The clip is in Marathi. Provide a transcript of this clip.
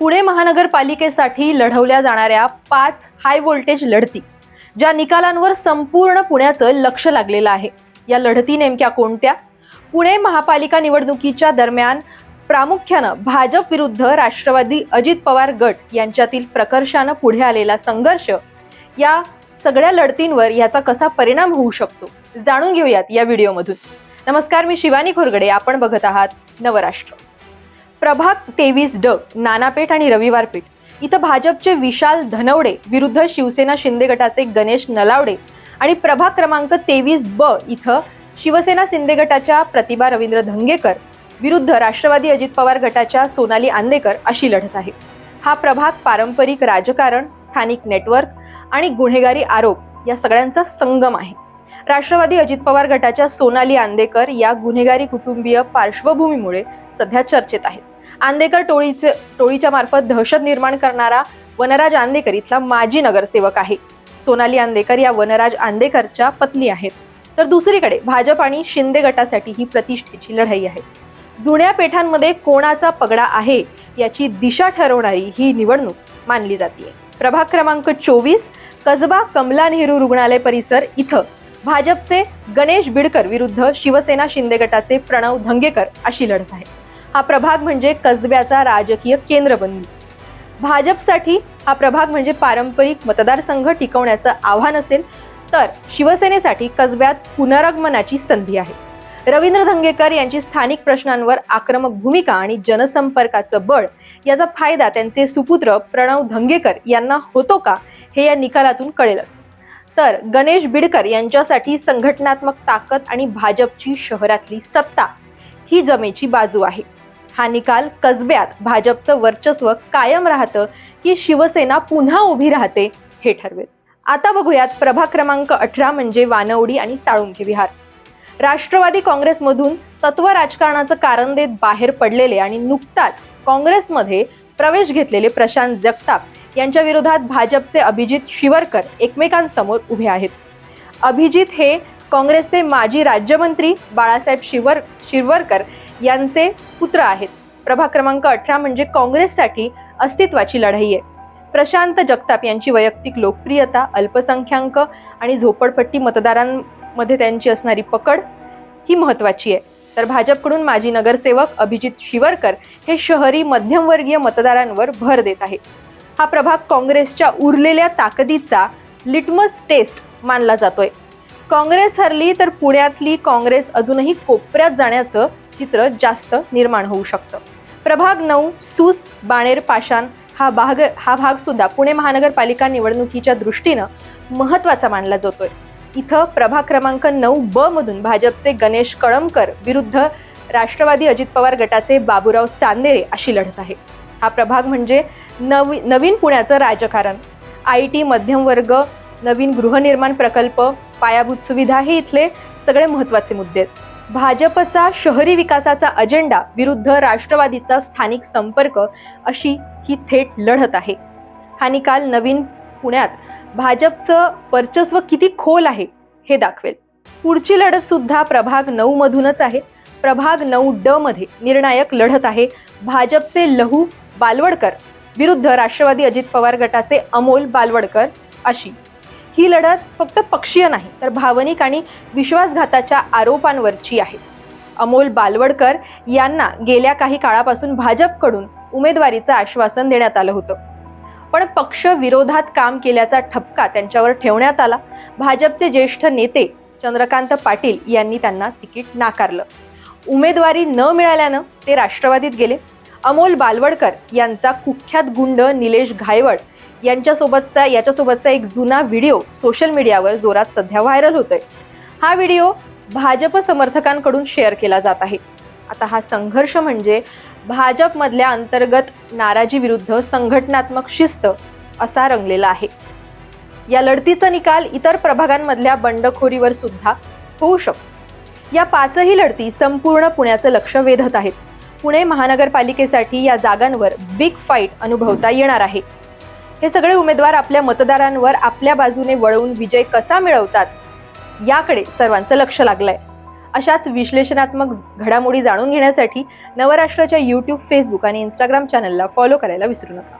पुणे महानगरपालिकेसाठी लढवल्या जाणाऱ्या पाच हाय व्होल्टेज लढती ज्या निकालांवर संपूर्ण पुण्याचं लक्ष लागलेलं आहे. या लढती नेमक्या कोणत्या? पुणे महापालिका निवडणुकीच्या दरम्यान प्रामुख्यानं भाजप विरुद्ध राष्ट्रवादी अजित पवार गट यांच्यातील प्रकर्षानं पुढे आलेला संघर्ष या सगळ्या लढतींवर याचा कसा परिणाम होऊ शकतो? जाणून घेऊयात या व्हिडिओमधून. नमस्कार मी शिवानी खोरगडे. आपण बघत आहात नवराष्ट्र. प्रभाग तेवीस ड नानापेठ आणि रविवारपेठ. इथं भाजपचे विशाल धनवडे विरुद्ध शिवसेना शिंदे गटाचे गणेश नलावडे आणि प्रभाग क्रमांक तेवीस ब इथं शिवसेना शिंदे गटाच्या प्रतिभा रवींद्र धंगेकर विरुद्ध राष्ट्रवादी अजित पवार गटाच्या सोनाली आंदेकर अशी लढत आहे. हा प्रभाग पारंपरिक राजकारण स्थानिक नेटवर्क आणि गुन्हेगारी आरोप या सगळ्यांचा संगम आहे. राष्ट्रवादी अजित पवार गटाच्या सोनाली आंदेकर या गुन्हेगारी कुटुंबीय पार्श्वभूमीमुळे सध्या चर्चेत आहेत. आंदेकर टोळीचे टोळीच्या मार्फत दहशत निर्माण करणारा वनराज आंदेकर इथला माजी नगरसेवक आहे. सोनाली आंदेकर या वनराज आंदेकरच्या पत्नी आहेत. तर दुसरीकडे भाजप आणि शिंदे गटासाठी ही प्रतिष्ठेची लढाई आहे. जुन्या पेठांमध्ये कोणाचा पगडा आहे याची दिशा ठरवणारी ही निवडणूक मानली जाते प्रभाग क्रमांक चोवीस कसबा कमला नेहरू रुग्णालय परिसर इथं भाजपचे गणेश बिडकर विरुद्ध शिवसेना शिंदे गटाचे प्रणव धंगेकर अशी लढत आहे. हा प्रभाग म्हणजे कसब्याचा राजकीय केंद्र बनली भाजपसाठी हा प्रभाग म्हणजे पारंपरिक मतदारसंघ टिकवण्याचं आव्हान असेल तर शिवसेनेसाठी कसब्यात पुनरागमनाची संधी आहे. रवींद्र धंगेकर यांची स्थानिक प्रश्नांवर आक्रमक भूमिका आणि जनसंपर्काचं बळ याचा फायदा त्यांचे सुपुत्र प्रणव धंगेकर यांना होतो का हे या निकालातून कळेलच. तर गणेश बिडकर यांच्यासाठी संघटनात्मक ताकद आणि भाजपची शहरातली सत्ता ही जमेची बाजू आहे. हा निकाल कसब्यात भाजपचं वर्चस्व कायम राहतं की शिवसेना पुन्हा उभी राहते हे ठरवेल. आता बघूयात प्रभाग क्रमांक अठरा म्हणजे वानवडी आणि साळुंखे विहार. राष्ट्रवादी काँग्रेसमधून तत्व राजकारणाचं कारण देत बाहेर पडलेले आणि नुकताच काँग्रेसमध्ये प्रवेश घेतलेले प्रशांत जगताप यांच्या विरोधात भाजपचे अभिजित शिवरकर एकमेकांसमोर उभे आहेत. अभिजित हे काँग्रेसचे माजी राज्यमंत्री बाळासाहेब शिवर शिरवरकर यांचे पुत्र आहेत. प्रभाग क्रमांक अठरा म्हणजे काँग्रेससाठी अस्तित्वाची लढाई आहे. प्रशांत जगताप यांची वैयक्तिक लोकप्रियता अल्पसंख्याक आणि झोपडपट्टी मतदारांमध्ये त्यांची असणारी पकड ही महत्त्वाची आहे. तर भाजपकडून माजी नगरसेवक अभिजित शिवरकर हे शहरी मध्यमवर्गीय मतदारांवर भर देत आहे हा प्रभाग काँग्रेसच्या उरलेल्या ताकदीचा लिटमस टेस्ट मानला जातोय. काँग्रेस हरली तर पुण्यातली काँग्रेस अजूनही कोपऱ्यात जाण्याचं चित्र जास्त निर्माण होऊ शकतं. प्रभाग नऊ सूस बाणेर पाषाण हा भाग हा भाग सुद्धा पुणे महानगरपालिका निवडणुकीच्या दृष्टीनं महत्त्वाचा मानला जातोय. इथं प्रभाग क्रमांक नऊ ब मधून भाजपचे गणेश कळमकर विरुद्ध राष्ट्रवादी अजित पवार गटाचे बाबूराव चांदेरे अशी लढत आहे. हा प्रभाग म्हणजे नवी नवीन पुण्याचं राजकारण. आय टी मध्यमवर्ग नवीन गृहनिर्माण प्रकल्प पायाभूत सुविधा हे इथले सगळे महत्त्वाचे मुद्दे आहेत. भाजपचा शहरी विकासाचा अजेंडा विरुद्ध राष्ट्रवादीचा स्थानिक संपर्क अशी ही थेट लढत आहे. हा निकाल नवीन पुण्यात भाजपचं वर्चस्व किती खोल आहे हे दाखवेल. पुढची लढत सुद्धा प्रभाग नऊ मधूनच आहे. प्रभाग नऊ ड मध्ये निर्णायक लढत आहे. भाजपचे लहू बालवडकर विरुद्ध राष्ट्रवादी अजित पवार गटाचे अमोल बालवडकर अशी. ही लढत फक्त पक्षीय नाही तर भावनिक आणि विश्वासघाताच्या आरोपांवरची आहे. अमोल बालवडकर यांना गेल्या काही काळापासून भाजपकडून उमेदवारीचं आश्वासन देण्यात आलं होतं. पण पक्ष विरोधात काम केल्याचा ठपका त्यांच्यावर ठेवण्यात आला. भाजपचे ज्येष्ठ नेते चंद्रकांत पाटील यांनी त्यांना तिकीट नाकारलं. उमेदवारी न मिळाल्यानं ते राष्ट्रवादीत गेले. अमोल बालवडकर यांचा कुख्यात गुंड निलेश घायवड यांच्यासोबतचा याच्यासोबतचा एक जुना व्हिडिओ सोशल मीडियावर जोरात सध्या व्हायरल होतोय. हा व्हिडिओ भाजप समर्थकांकडून शेअर केला जात आहे. आता हा संघर्ष म्हणजे भाजपमधल्या अंतर्गत नाराजी विरुद्ध संघटनात्मक शिस्त असा रंगलेला आहे. या लढतीचा निकाल इतर प्रभागांमधल्या बंडखोरीवर सुद्धा होऊ शकतो. या पाचही लढती संपूर्ण पुण्याचं लक्ष वेधत आहेत. पुणे महानगरपालिकेसाठी या जागांवर बिग फाईट अनुभवता येणार आहे. हे सगळे उमेदवार आपल्या मतदारांवर आपल्या बाजूने वळवून विजय कसा मिळवतात याकडे सर्वांचं लक्ष लागलंय. अशाच विश्लेषणात्मक घडामोडी जाणून घेण्यासाठी नवराष्ट्राच्या यूट्यूब फेसबुक आणि इंस्टाग्राम चॅनलला फॉलो करायला विसरू नका.